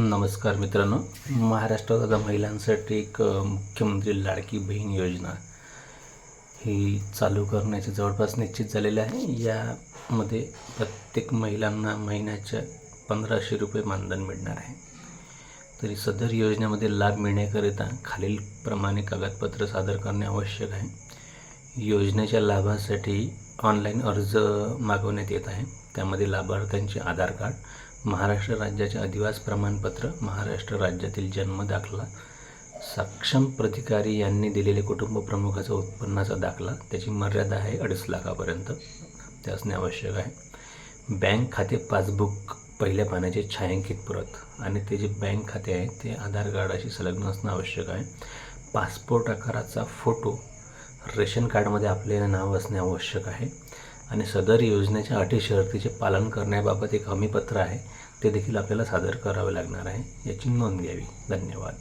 नमस्कार मित्रांनो. महाराष्ट्रात आता महिलांसाठी एक मुख्यमंत्री लाडकी बहीण योजना ही चालू करण्याचे जवळपास निश्चित झालेले आहे. यामध्ये प्रत्येक महिलांना महिन्याच्या पंधराशे रुपये मानधन मिळणार आहे. तरी सदर योजनेमध्ये लाभ मिळण्याकरिता खालीलप्रमाणे कागदपत्र सादर करणे आवश्यक आहे. योजनेच्या लाभासाठी ऑनलाईन अर्ज मागवण्यात येत आहे. त्यामध्ये लाभार्थ्यांचे आधार कार्ड महाराष्ट्र राज्याचे अधिवास प्रमाणपत्र महाराष्ट्र राज्यातील जन्म दाखला सक्षम प्रतिकारी यांनी दिलेले कुटुंब प्रमुखाचा उत्पन्नाचा दाखला त्याची मर्यादा आहे अडीच लाखापर्यंत. ते असणे आवश्यक आहे. बँक खाते पासबुक पहिल्या पाण्याचे छायांकित प्रत आणि ते जे बँक खाते आहे ते आधार कार्डाशी संलग्न असणं आवश्यक आहे. पासपोर्ट आकाराचा फोटो रेशन कार्डमध्ये आपले नाव असणे आवश्यक आहे. आणि सदर योजनेच्या अटी शर्तीचे पालन करण्याबाबत एक हमीपत्र आहे. ते देखील आपल्याला सादर करावे लागणार आहे. याची नोंद घ्यावी. धन्यवाद.